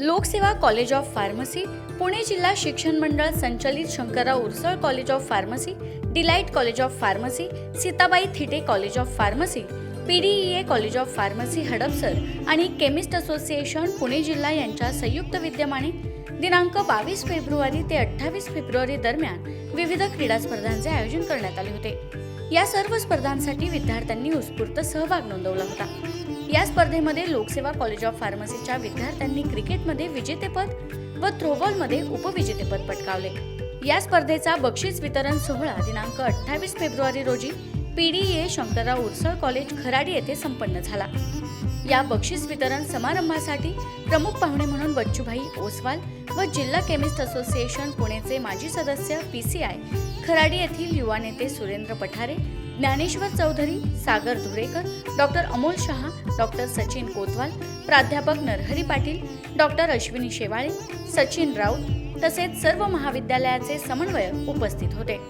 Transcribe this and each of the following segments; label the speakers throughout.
Speaker 1: लोकसेवा college of pharmacy Pune जिल्हा शिक्षण मंडळ संचलित Shankarrao Ursal college of pharmacy Delight college of pharmacy Sitabai Thite college of pharmacy PDEA college of pharmacy Hadapsar आणि chemist association Pune जिल्हा यांच्या संयुक्त विद्यमाने दिनांक बावीस फेब्रुवारी ते अठ्ठावीस फेब्रुवारी दरम्यान विविध क्रीडा स्पर्धांचे आयोजन करण्यात आले होते. या सर्व स्पर्धांसाठी विद्यार्थ्यांनी उत्स्फूर्त सहभाग नोंदवला होता. या स्पर्धेमध्ये लोकसेवा कॉलेज ऑफ फार्मसीच्या विद्यार्थ्यांनी क्रिकेटमध्ये विजेतेपद व थ्रोबॉलमध्ये उपविजेतेपद पटकावले. या स्पर्धेचा बक्षीस वितरण सोहळा दिनांक अठ्ठावीस फेब्रुवारी रोजी पीडीए शंकरराव उरसळ कॉलेज खराडी येथे संपन्न झाला. या बक्षीस वितरण समारंभासाठी प्रमुख पाहुणे म्हणून बच्चूभाई ओसवाल व जिल्हा केमिस्ट असोसिएशन पुणेचे माजी सदस्य पी सी आय खराडी येथील युवा नेते सुरेंद्र पठारे ज्ञानेश्वर चौधरी सागर धुरेकर डॉक्टर अमोल शहा डॉक्टर सचिन कोतवाल प्राध्यापक नरहरी पाटील डॉक्टर अश्विनी शेवाळे सचिन राऊत तसेच सर्व महाविद्यालयाचे समन्वयक उपस्थित होते.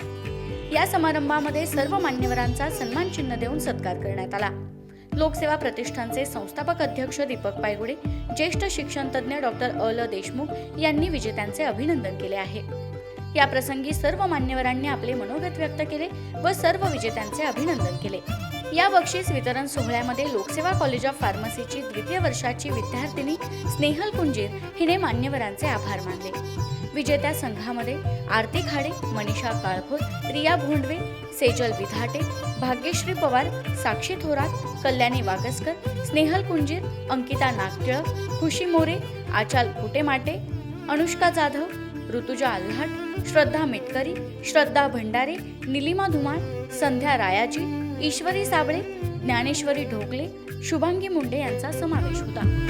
Speaker 1: या समारंभामध्ये सर्व मान्यवरांचा सन्मान चिन्ह देऊन सत्कार करण्यात आला. लोकसेवा प्रतिष्ठानचे संस्थापक अध्यक्ष दीपक पायगुडे ज्येष्ठ शिक्षण तज्ज्ञ डॉक्टर अ ल देशमुख यांनी विजेत्यांचे अभिनंदन केले आहे. या प्रसंगी सर्व मान्यवरांनी आपले मनोगत व्यक्त केले व सर्व विजेत्यांचे अभिनंदन केले. या बक्षीस वितरण सोहळ्यामध्ये लोकसेवा कॉलेज ऑफ फार्मसीची द्वितीय वर्षाची विद्यार्थिनी स्नेहल कुंजीर हिने मान्यवरांचे आभार मानले. विजेत्या संघामध्ये आरती खाडे मनीषा काळभोर रिया भोंडवे सेजल विधाटे भाग्यश्री पवार साक्षी थोरात कल्याणी वागसकर स्नेहल कुंजीर अंकिता नागटिळक खुशी मोरे आचाल कुटेमाटे अनुष्का जाधव ऋतुजा आल्हाट श्रद्धा मेटकरी श्रद्धा भंडारे निलिमा धुमाळ संध्या रायाजी ईश्वरी साबळे ज्ञानेश्वरी ढोकले शुभांगी मुंडे यांचा समावेश होता.